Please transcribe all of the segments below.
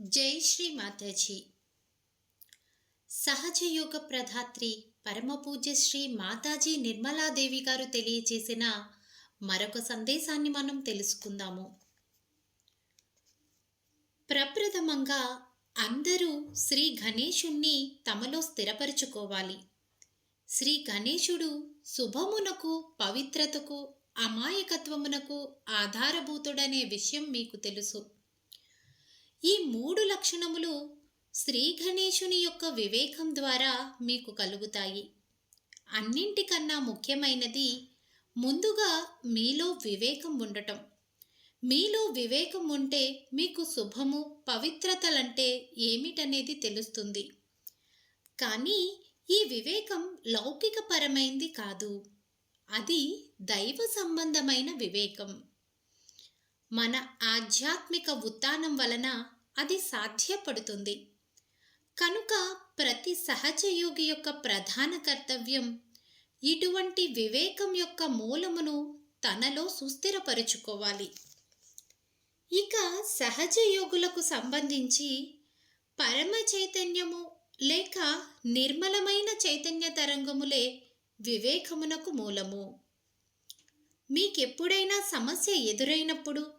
జై శ్రీ మాతాజీ. సహజయోగ ప్రధాత్రి పరమపూజ్య శ్రీ మాతాజీ నిర్మలాదేవి గారు తెలియచేసిన మరొక సందేశాన్ని మనం తెలుసుకుందాము. ప్రప్రథమంగా అందరూ శ్రీ గణేశుణ్ణి తమలో స్థిరపరుచుకోవాలి. శ్రీ గణేశుడు శుభమునకు పవిత్రతకు అమాయకత్వమునకు ఆధారభూతుడనే విషయం మీకు తెలుసు. ఈ మూడు లక్షణములు శ్రీ గణేశుని యొక్క వివేకం ద్వారా మీకు కలుగుతాయి. అన్నింటికన్నా ముఖ్యమైనది ముందుగా మీలో వివేకం ఉండటం. మీలో వివేకం ఉంటే మీకు శుభము పవిత్రతలంటే ఏమిటనేది తెలుస్తుంది. కానీ ఈ వివేకం లౌకికపరమైంది కాదు. అది దైవ సంబంధమైన వివేకం. మన ఆధ్యాత్మిక ఉత్థానం వలన అది సాధ్యపడుతుంది. కనుక ప్రతి సహజయోగి యొక్క ప్రధాన కర్తవ్యం ఇటువంటి వివేకం యొక్క మూలమును తనలో సుస్థిరపరుచుకోవాలి. ఇక సహజయోగులకు సంబంధించి పరమ చైతన్యము లేక నిర్మలమైన చైతన్య తరంగములే వివేకమునకు మూలము. మీకెప్పుడైనా సమస్య ఎదురైనప్పుడు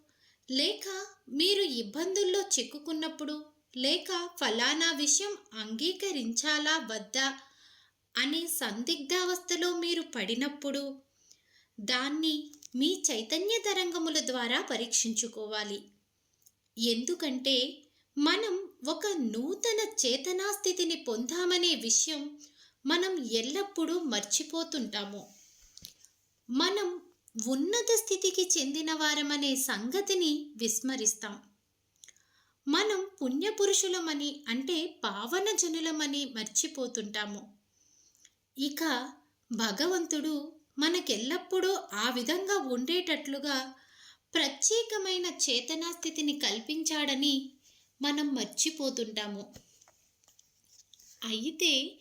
లేక మీరు ఇబ్బందుల్లో చిక్కుకున్నప్పుడు లేక ఫలానా విషయం అంగీకరించాలా వద్దా అనే సందిగ్ధావస్థలో మీరు పడినప్పుడు దాన్ని మీ చైతన్య తరంగముల ద్వారా పరీక్షించుకోవాలి. ఎందుకంటే మనం ఒక నూతన చేతనా స్థితిని పొందామనే విషయం మనం ఎల్లప్పుడూ మర్చిపోతుంటాము. మనం ఉన్నత స్థితికి చెందిన వారమనే సంగతిని విస్మరిస్తాం. మనం పుణ్యపురుషులమని అంటే పావన జనులమని మర్చిపోతుంటాము. ఇక భగవంతుడు మనకెల్లప్పుడూ ఆ విధంగా ఉండేటట్లుగా ప్రత్యేకమైన చేతనాస్థితిని కల్పించాడని మనం మర్చిపోతుంటాము. అయితే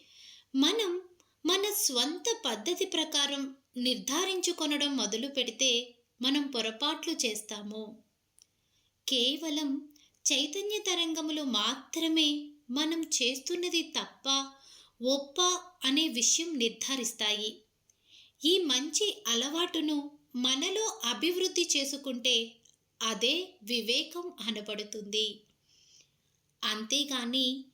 మనం మన స్వంత పద్ధతి ప్రకారం నిర్ధారించుకొనడం మొదలు పెడితే మనం పొరపాట్లు చేస్తాము. కేవలం చైతన్య తరంగములు మాత్రమే మనం చేస్తున్నది తప్ప ఒప్ప అనే విషయం నిర్ధారిస్తాయి. ఈ మంచి అలవాటును మనలో అభివృద్ధి చేసుకుంటే అదే వివేకం అనబడుతుంది. అంతేగాని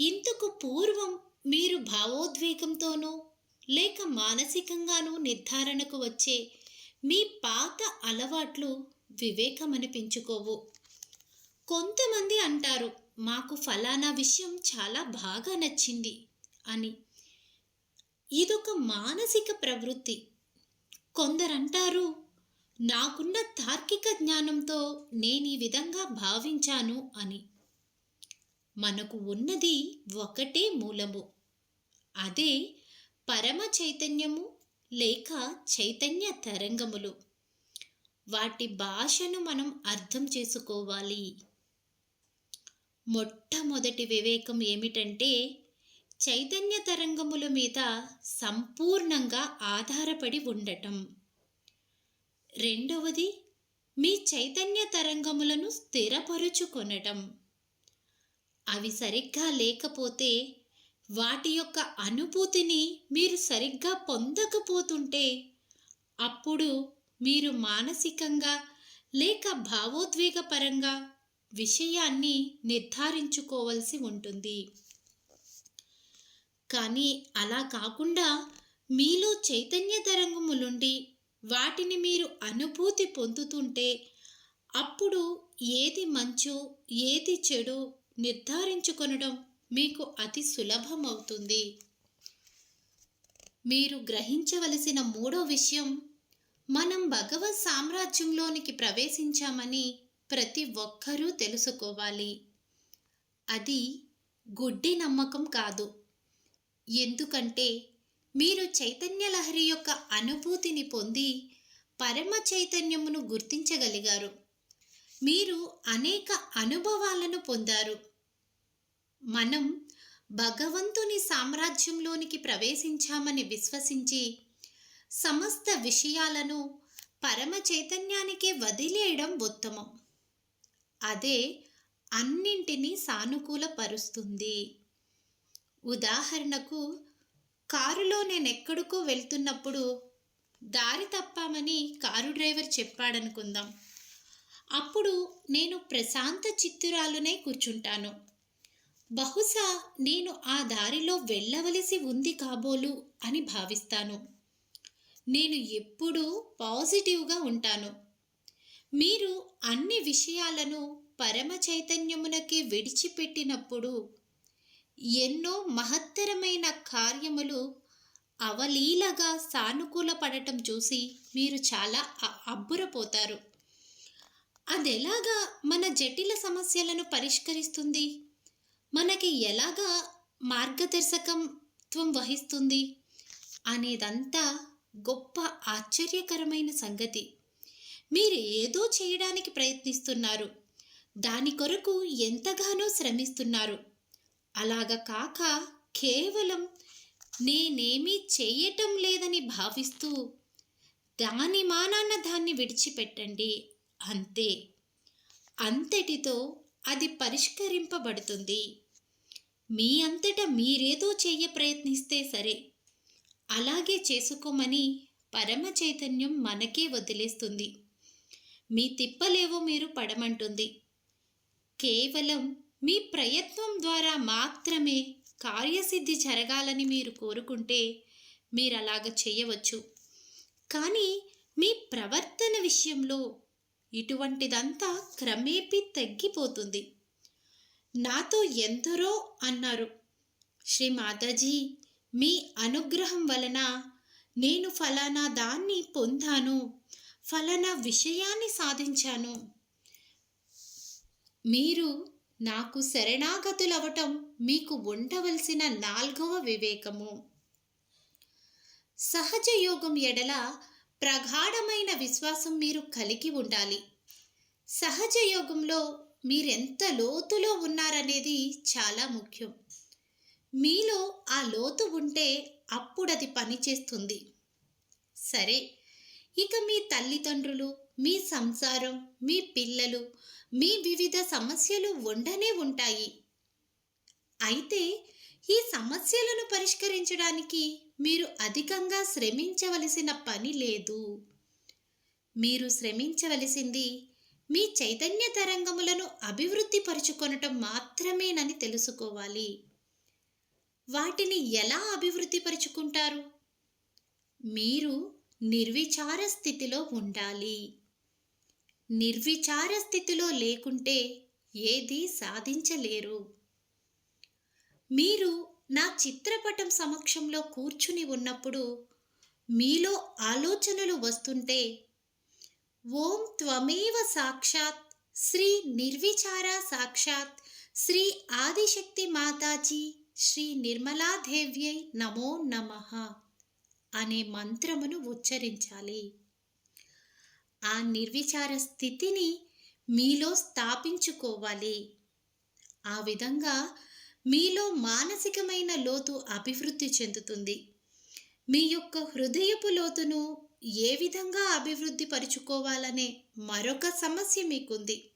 ఇంతకు పూర్వం మీరు భావోద్వేగంతోనూ లేక మానసికంగానూ నిర్ధారణకు వచ్చే మీ పాత అలవాట్లు వివేకమనిపించుకోవు. కొంతమంది అంటారు మాకు ఫలానా విషయం చాలా బాగా నచ్చింది అని. ఇదొక మానసిక ప్రవృత్తి. కొందరంటారు నాకున్న తార్కిక జ్ఞానంతో నేను ఈ విధంగా భావించాను అని. మనకు ఉన్నది ఒకటే మూలము. అదే పరమ చైతన్యము లేక చైతన్య తరంగములు. వాటి భాషను మనం అర్థం చేసుకోవాలి. మొట్టమొదటి వివేకం ఏమిటంటే చైతన్య తరంగముల మీద సంపూర్ణంగా ఆధారపడి ఉండటం. రెండవది మీ చైతన్య తరంగములను స్థిరపరుచుకొనటం. అవి సరిగ్గా లేకపోతే వాటి యొక్క అనుభూతిని మీరు సరిగ్గా పొందకపోతుంటే అప్పుడు మీరు మానసికంగా లేక భావోద్వేగపరంగా విషయాన్ని నిర్ధారించుకోవలసి ఉంటుంది. కానీ అలా కాకుండా మీలో చైతన్య తరంగములుండి వాటిని మీరు అనుభూతి పొందుతుంటే అప్పుడు ఏది మంచు ఏది చెడు నిర్ధారించుకొనడం మీకు అతి సులభమవుతుంది. మీరు గ్రహించవలసిన మూడో విషయం మనం భగవత్ సామ్రాజ్యంలోనికి ప్రవేశించామని ప్రతి ఒక్కరూ తెలుసుకోవాలి. అది గుడ్డి నమ్మకం కాదు. ఎందుకంటే మీరు చైతన్య లహరి యొక్క అనుభూతిని పొంది పరమ చైతన్యమును గుర్తించగలిగారు. మీరు అనేక అనుభవాలను పొందారు. మనం భగవంతుని సామ్రాజ్యంలోనికి ప్రవేశించామని విశ్వసించి సమస్త విషయాలను పరమ చైతన్యానికే వదిలేయడం ఉత్తమం. అదే అన్నింటినీ సానుకూలపరుస్తుంది. ఉదాహరణకు కారులో నేను ఎక్కడికో వెళ్తున్నప్పుడు దారి తప్పామని కారు డ్రైవర్ చెప్పాడనుకుందాం. అప్పుడు నేను ప్రశాంత చిత్తురాలునే కూర్చుంటాను. బహుశా నేను ఆ దారిలో వెళ్ళవలసి ఉంది కాబోలు అని భావిస్తాను. నేను ఎప్పుడూ పాజిటివ్గా ఉంటాను. మీరు అన్ని విషయాలను పరమ చైతన్యమునకి విడిచిపెట్టినప్పుడు ఎన్నో మహత్తరమైన కార్యములు అవలీలగా సానుకూల పడటం చూసి మీరు చాలా అబ్బురపోతారు. అదెలాగా మన జటిల సమస్యలను పరిష్కరిస్తుంది? మనకి ఎలాగా మార్గదర్శకత్వం వహిస్తుంది అనేదంతా గొప్ప ఆశ్చర్యకరమైన సంగతి. మీరు ఏదో చేయడానికి ప్రయత్నిస్తున్నారు. దాని కొరకు ఎంతగానో శ్రమిస్తున్నారు. అలాగ కాక కేవలం నేనేమీ చేయటం లేదని భావిస్తూ దాని మానాన్న దాన్ని విడిచిపెట్టండి. అంతే. అంతటితో అది పరిష్కరింపబడుతుంది. మీ అంతటా మీరేదో చేయ ప్రయత్నిస్తే సరే. అలాగే చేసుకోమని పరమ చైతన్యం మనకే వదిలేస్తుంది. మీ తిప్పలేవో మీరు పడమంటుంది. కేవలం మీ ప్రయత్నం ద్వారా మాత్రమే కార్యసిద్ధి జరగాలని మీరు కోరుకుంటే మీరు అలాగ చేయవచ్చు. కానీ మీ ప్రవర్తన విషయంలో ఇటువంటిదంతా క్రమేపీ తగ్గిపోతుంది. నాతో ఎందరో అన్నారు. శ్రీ మాతాజీ మీ అనుగ్రహం వలన నేను ఫలానా దాన్ని పొందాను ఫలానా విషయాన్ని సాధించాను. మీరు నాకు శరణాగతులవటం మీకు ఉండవలసిన నాల్గవ వివేకము. సహజ యోగం ఎడల ప్రగాఢమైన విశ్వాసం మీరు కలిగి ఉండాలి. సహజ యోగంలో మీరెంత లోతులో ఉన్నారనేది చాలా ముఖ్యం. మీలో ఆ లోతు ఉంటే అప్పుడు అది పనిచేస్తుంది. సరే ఇక మీ తల్లిదండ్రులు మీ సంసారం మీ పిల్లలు మీ వివిధ సమస్యలు ఉండనే ఉంటాయి. అయితే ఈ సమస్యలను పరిష్కరించడానికి మీరు అధికంగా శ్రమించవలసిన పని లేదు. మీరు శ్రమించవలసింది మీ చైతన్య తరంగములను అభివృద్ధి పరుచుకొనటం మాత్రమేనని తెలుసుకోవాలి. వాటిని ఎలా అభివృద్ధి పరుచుకుంటారు? మీరు నిర్విచార స్థితిలో ఉండాలి. నిర్విచార స్థితిలో లేకుంటే ఏదీ సాధించలేరు. మీరు నా చిత్రపటం సమక్షంలో కూర్చుని ఉన్నప్పుడు మీలో ఆలోచనలు వస్తుంటే ఓం త్వమేవ సాక్షాత్ శ్రీ నిర్విచార సాక్షాత్ శ్రీ ఆదిశక్తి మాతాజీ శ్రీ నిర్మలాదేవ్యై నమో నమః అనే మంత్రమును ఉచ్చరించాలి. ఆ నిర్విచార స్థితిని మీలో స్థాపించుకోవాలి. ఆ విధంగా మీలో మానసికమైన లోతు అభివృద్ధి చెందుతుంది. మీ యొక్క హృదయపు లోతును ఏ విధంగా అభివృద్ధి పరుచుకోవాలనే మరొక సమస్య మీకుంది.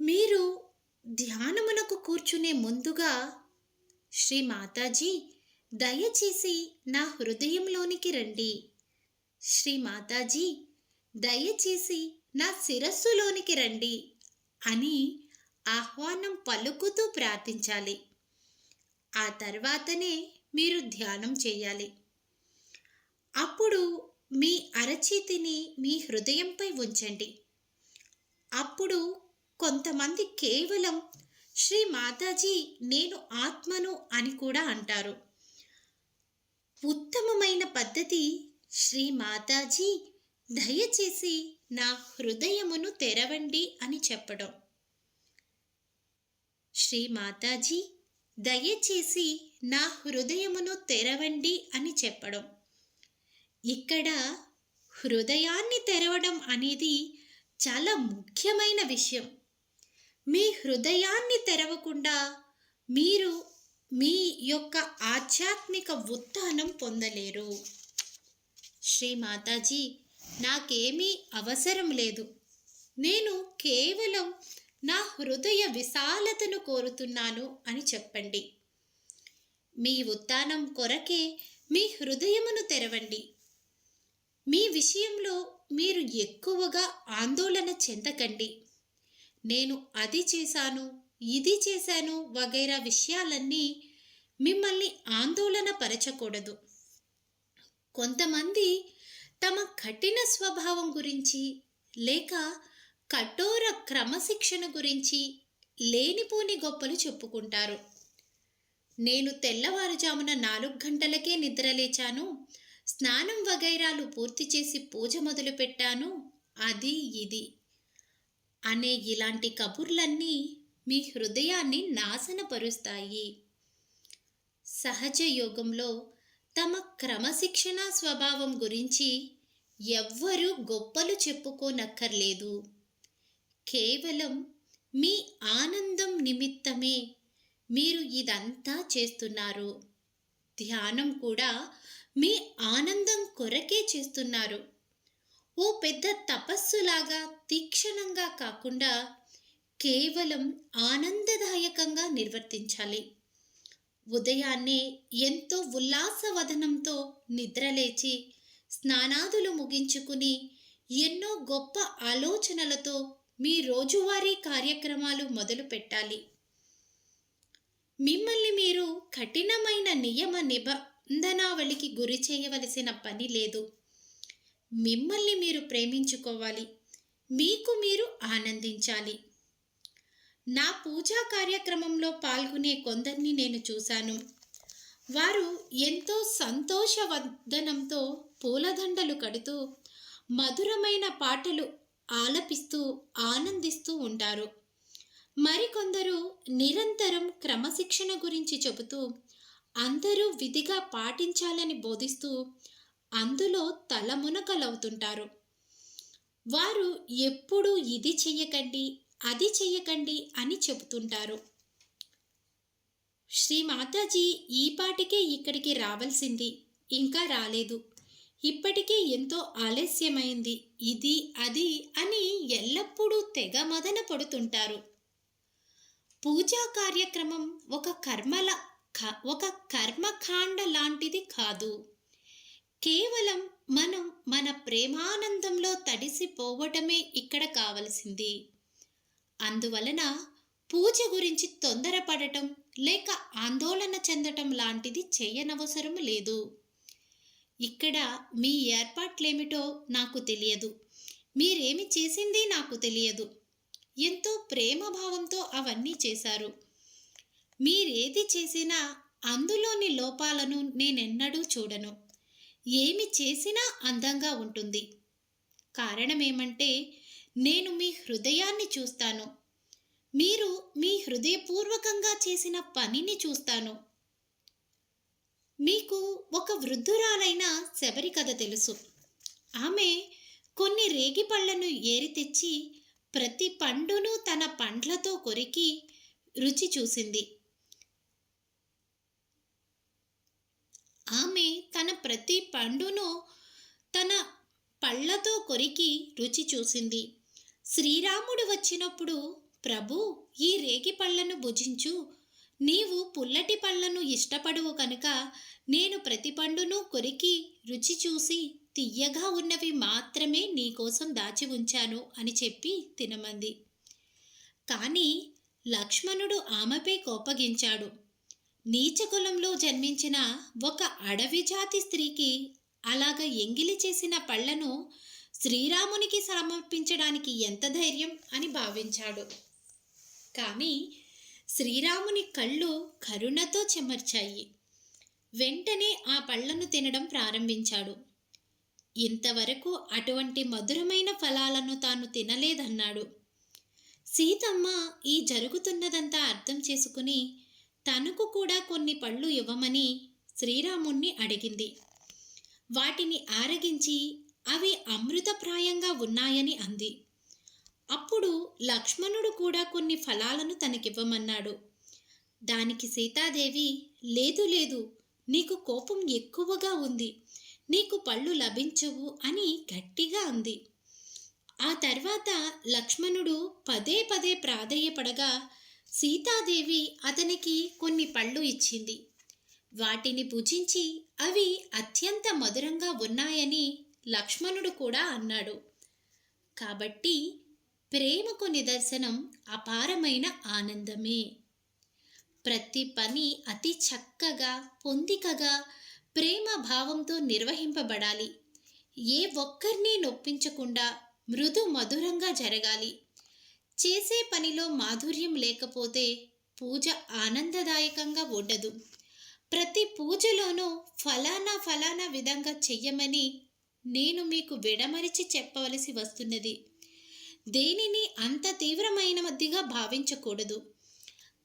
మీరు ధ్యానమునకు కూర్చునే ముందుగా శ్రీ మాతాజీ దయచేసి నా హృదయంలోనికి రండి. శ్రీ మాతాజీ దయచేసి నా శిరస్సులోనికి రండి అని ఆహ్వానం పలుకుతూ ప్రార్థించాలి. ఆ తర్వాతనే మీరు ధ్యానం చేయాలి. అప్పుడు మీ అరచేతిని మీ హృదయంపై ఉంచండి. అప్పుడు కొంతమంది కేవలం శ్రీ మాతాజీ నేను ఆత్మను అని కూడా అంటారు. ఉత్తమమైన పద్ధతి శ్రీ మాతాజీ దయచేసి నా హృదయమును తెరవండి అని చెప్పడం. శ్రీ మాతాజీ దయచేసి నా హృదయమును తెరవండి అని చెప్పడం. ఇక్కడ హృదయాన్ని తెరవడం అనేది చాలా ముఖ్యమైన విషయం. మీ హృదయాన్ని తెరవకుండా మీరు మీ యొక్క ఆధ్యాత్మిక ఉత్థానం పొందలేరు. శ్రీ మాతాజీ నాకేమీ అవసరం లేదు. నేను కేవలం నా హృదయ విశాలతను కోరుతున్నాను అని చెప్పండి. మీ ఉత్థానం కొరకే మీ హృదయమును తెరవండి. మీ విషయంలో మీరు ఎక్కువగా ఆందోళన చెందకండి. నేను అది చేశాను ఇది చేశాను వగైరా విషయాలన్నీ మిమ్మల్ని ఆందోళన పరచకూడదు. కొంతమంది తమ కఠిన స్వభావం గురించి లేక కఠోర క్రమశిక్షణ గురించి లేనిపోని గొప్పలు చెప్పుకుంటారు. నేను తెల్లవారుజామున నాలుగు గంటలకే నిద్రలేచాను. స్నానం వగైరాలు పూర్తి చేసి పూజ మొదలుపెట్టాను. అది ఇది. అనే ఇలాంటి కబుర్లన్నీ మీ హృదయాన్ని నాశనపరుస్తాయి. సహజ యోగంలో తమ క్రమశిక్షణ స్వభావం గురించి ఎవ్వరూ గొప్పలు చెప్పుకోనక్కర్లేదు. కేవలం మీ ఆనందం నిమిత్తమే మీరు ఇదంతా చేస్తున్నారు. ధ్యానం కూడా మీ ఆనందం కొరకే చేస్తున్నారు. ఓ పెద్ద తపస్సులాగా తీక్షణంగా కాకుండా కేవలం ఆనందదాయకంగా నిర్వర్తించాలి. ఉదయాన్నే ఎంతో ఉల్లాసవదనంతో నిద్రలేచి స్నానాదులు ముగించుకుని ఎన్నో గొప్ప ఆలోచనలతో మీ రోజువారీ కార్యక్రమాలు మొదలు పెట్టాలి. మిమ్మల్ని మీరు కఠినమైన నియమ నిబంధనావళికి గురి చేయవలసిన పని లేదు. మిమ్మల్ని మీరు ప్రేమించుకోవాలి. మీకు మీరు ఆనందించాలి. నా పూజా కార్యక్రమంలో పాల్గొనే కొందరిని నేను చూశాను. వారు ఎంతో సంతోషవదనంతో పూలదండలు కడుతూ మధురమైన పాటలు ఆలపిస్తూ ఆనందిస్తూ ఉంటారు. మరికొందరు నిరంతరం క్రమశిక్షణ గురించి చెబుతూ అందరూ విధిగా పాటించాలని బోధిస్తూ అందులో తలమునకలవుతుంటారు. వారు ఎప్పుడూ ఇది చెయ్యకండి అది చెయ్యకండి అని చెబుతుంటారు. శ్రీ మాతాజీ ఈ పాటికే ఇక్కడికి రావాల్సింది ఇంకా రాలేదు. ఇప్పటికే ఎంతో ఆలస్యమైంది. ఇది అది అని ఎల్లప్పుడూ తెగ మదన పడుతుంటారు. పూజా కార్యక్రమం ఒక కర్మల క- ఒక కర్మకాండ లాంటిది కాదు. కేవలం మనం మన ప్రేమానందంలో తడిసిపోవటమే ఇక్కడ కావలసింది. అందువలన పూజ గురించి తొందరపడటం లేక ఆందోళన చెందటం లాంటిది చేయనవసరం లేదు. ఇక్కడ మీ ఏర్పాట్లేమిటో నాకు తెలియదు. మీరేమి చేసింది నాకు తెలియదు. ఎంతో ప్రేమభావంతో అవన్నీ చేశారు. మీరేది చేసినా అందులోని లోపాలను నేనెన్నడూ చూడను. ఏమి చేసినా అందంగా ఉంటుంది. కారణమేమంటే నేను మీ హృదయాన్ని చూస్తాను. మీరు మీ హృదయపూర్వకంగా చేసిన పనిని చూస్తాను. మీకు ఒక వృద్ధురాలైన శబరి కథ తెలుసు. ఆమె కొన్ని రేగి పళ్ళను ఏరి తెచ్చి ప్రతి పండును తన పండ్లతో కొరికి రుచి చూసింది. ఆమె తన ప్రతి పండును తన పళ్ళతో కొరికి రుచి చూసింది. శ్రీరాముడు వచ్చినప్పుడు ప్రభు ఈ రేగి పళ్ళను భుజించు నీవు పుల్లటి పళ్ళను ఇష్టపడవు కనుక నేను ప్రతి పండును కొరికి రుచి చూసి తియ్యగా ఉన్నవి మాత్రమే నీకోసం దాచి ఉంచాను అని చెప్పి తినమంది. కానీ లక్ష్మణుడు ఆమెపై కోపగించాడు. నీచకులంలో జన్మించిన ఒక అడవి జాతి స్త్రీకి అలాగ ఎంగిలి చేసిన పళ్ళను శ్రీరామునికి సమర్పించడానికి ఎంత ధైర్యం అని భావించాడు. కానీ శ్రీరాముని కళ్ళు కరుణతో చెమర్చాయి. వెంటనే ఆ పళ్ళను తినడం ప్రారంభించాడు. ఇంతవరకు అటువంటి మధురమైన ఫలాలను తాను తినలేదన్నాడు. సీతమ్మ ఈ జరుగుతున్నదంతా అర్థం చేసుకుని తనకు కూడా కొన్ని పళ్ళు ఇవ్వమని శ్రీరాముణ్ణి అడిగింది. వాటిని ఆరగించి అవి అమృతప్రాయంగా ఉన్నాయని అంది. అప్పుడు లక్ష్మణుడు కూడా కొన్ని ఫలాలను తనకివ్వమన్నాడు. దానికి సీతాదేవి లేదు లేదు నీకు కోపం ఎక్కువగా ఉంది నీకు పళ్ళు లభించవు అని గట్టిగా అంది. ఆ తర్వాత లక్ష్మణుడు పదే పదే ప్రాధేయపడగా సీతాదేవి అతనికి కొన్ని పళ్ళు ఇచ్చింది. వాటిని పూజించి అవి అత్యంత మధురంగా ఉన్నాయని లక్ష్మణుడు కూడా అన్నాడు. కాబట్టి ప్రేమకు నిదర్శనం అపారమైన ఆనందమే. ప్రతి పని అతి చక్కగా పొందికగా ప్రేమ భావంతో నిర్వహింపబడాలి. ఏ ఒక్కరిని నొప్పించకుండా మృదు మధురంగా జరగాలి. చేసే పనిలో మాధుర్యం లేకపోతే పూజ ఆనందదాయకంగా ఉండదు. ప్రతి పూజలోనూ ఫలానా ఫలానా విధంగా చెయ్యమని నేను మీకు విడమరిచి చెప్పవలసి వస్తున్నది. దేనిని అంత తీవ్రమైనదిగా భావించకూడదు.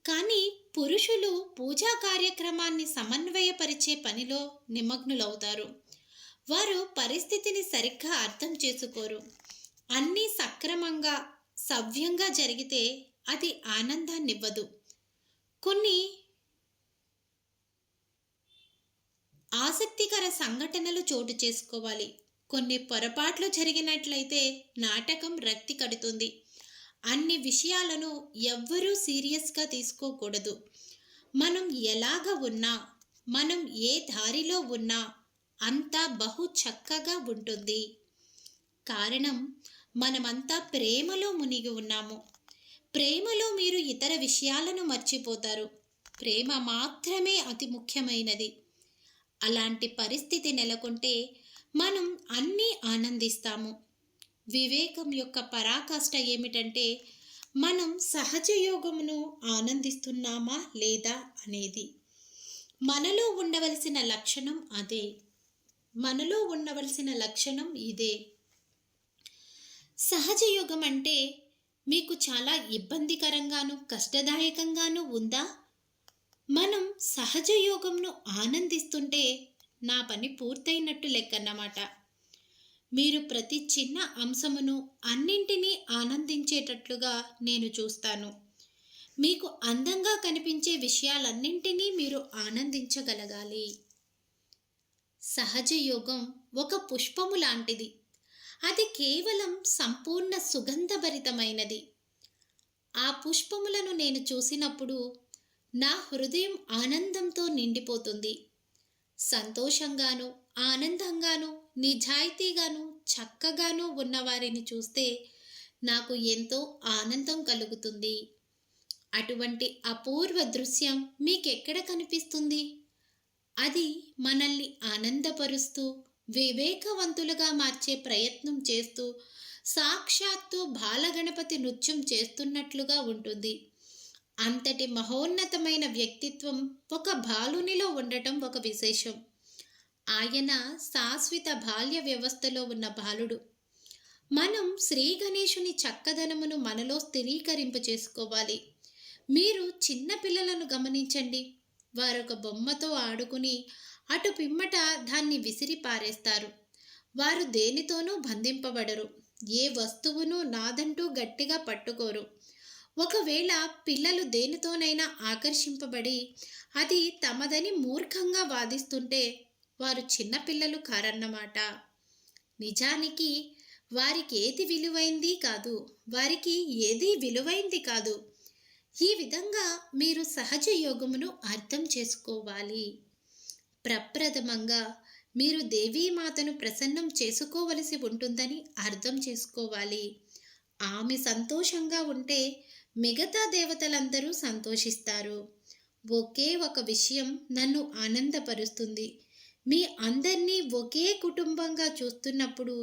కానీ పురుషులు పూజా కార్యక్రమాన్ని సమన్వయపరిచే పనిలో నిమగ్నులవుతారు. వారు పరిస్థితిని సరిగ్గా అర్థం చేసుకోరు. అన్నీ సక్రమంగా సవ్యంగా జరిగితే అది ఆనందాన్నివ్వదు. కొన్ని ఆసక్తికర సంఘటనలు చోటు చేసుకోవాలి. కొన్ని పొరపాట్లు జరిగినట్లయితే నాటకం రక్తి కడుతుంది. అన్ని విషయాలను ఎవ్వరూ సీరియస్గా తీసుకోకూడదు. మనం ఎలాగ ఉన్నా మనం ఏ దారిలో ఉన్నా అంతా బహు చక్కగా ఉంటుంది. కారణం మనమంతా ప్రేమలో మునిగి ఉన్నాము. ప్రేమలో మీరు ఇతర విషయాలను మర్చిపోతారు. ప్రేమ మాత్రమే అతి ముఖ్యమైనది. అలాంటి పరిస్థితి నెలకొంటే మనం అన్నీ ఆనందిస్తాము. వివేకం యొక్క పరాకాష్ట ఏమిటంటే మనం సహజ యోగమును ఆనందిస్తున్నామా లేదా అనేది. మనలో ఉండవలసిన లక్షణం అదే. మనలో ఉండవలసిన లక్షణం ఇదే. సహజ యోగం అంటే మీకు చాలా ఇబ్బందికరంగాను కష్టదాయకంగాను ఉందా? మనం సహజ యోగంను ఆనందిస్తుంటే నా పని పూర్తయినట్టు లెక్కన్నమాట. మీరు ప్రతి చిన్న అంశమును అన్నింటినీ ఆనందించేటట్లుగా నేను చూస్తాను. మీకు అందంగా కనిపించే విషయాలన్నింటినీ మీరు ఆనందించగలగాలి. సహజ యోగం ఒక పుష్పము లాంటిది. అది కేవలం సంపూర్ణ సుగంధభరితమైనది. ఆ పుష్పములను నేను చూసినప్పుడు నా హృదయం ఆనందంతో నిండిపోతుంది. సంతోషంగాను ఆనందంగాను నిజాయితీగాను చక్కగాను ఉన్నవారిని చూస్తే నాకు ఎంతో ఆనందం కలుగుతుంది. అటువంటి అపూర్వ దృశ్యం మీకెక్కడ కనిపిస్తుంది? అది మనల్ని ఆనందపరుస్తూ వివేకవంతులుగా మార్చే ప్రయత్నం చేస్తూ సాక్షాత్తు బాలగణపతి నృత్యం చేస్తున్నట్లుగా ఉంటుంది. అంతటి మహోన్నతమైన వ్యక్తిత్వం ఒక బాలునిలో ఉండటం ఒక విశేషం. ఆయన శాశ్వత బాల్య వ్యవస్థలో ఉన్న బాలుడు. మనం శ్రీ గణేశుని చక్కదనమును మనలో స్థిరీకరింప చేసుకోవాలి. మీరు చిన్న పిల్లలను గమనించండి. వారొక బొమ్మతో ఆడుకుని అటు పిమ్మట దాన్ని విసిరి పారేస్తారు. వారు దేనితోనూ బంధింపబడరు. ఏ వస్తువును నాదంటూ గట్టిగా పట్టుకోరు. ఒకవేళ పిల్లలు దేనితోనైనా ఆకర్షింపబడి అది తమదని మూర్ఖంగా వాదిస్తుంటే వారు చిన్నపిల్లలు కారన్నమాట. నిజానికి వారికి ఏది విలువైంది కాదు వారికి ఏది విలువైంది కాదు. ఈ విధంగా మీరు సహజ యోగమును అర్థం చేసుకోవాలి. ప్రప్రథమంగా మీరు దేవీమాతను ప్రసన్నం చేసుకోవలసి ఉంటుందని అర్థం చేసుకోవాలి. ఆమె సంతోషంగా ఉంటే మిగతా దేవతలందరూ సంతోషిస్తారు. ఒకే ఒక విషయం నన్ను ఆనందపరుస్తుంది. మీ అందరినీ ఒకే కుటుంబంగా చూస్తున్నప్పుడు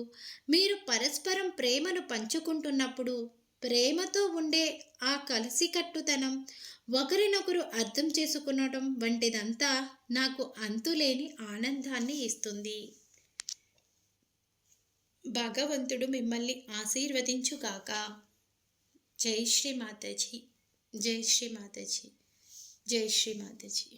మీరు పరస్పరం ప్రేమను పంచుకుంటున్నప్పుడు ప్రేమతో ఉండే ఆ కలిసికట్టుతనం ఒకరినొకరు అర్థం చేసుకునడం వంటిదంతా నాకు అంతులేని ఆనందాన్ని ఇస్తుంది. భగవంతుడు మిమ్మల్ని ఆశీర్వదించుగాక. జై శ్రీ మాతాజీ జై శ్రీ మాతాజీ జై శ్రీ మాతాజీ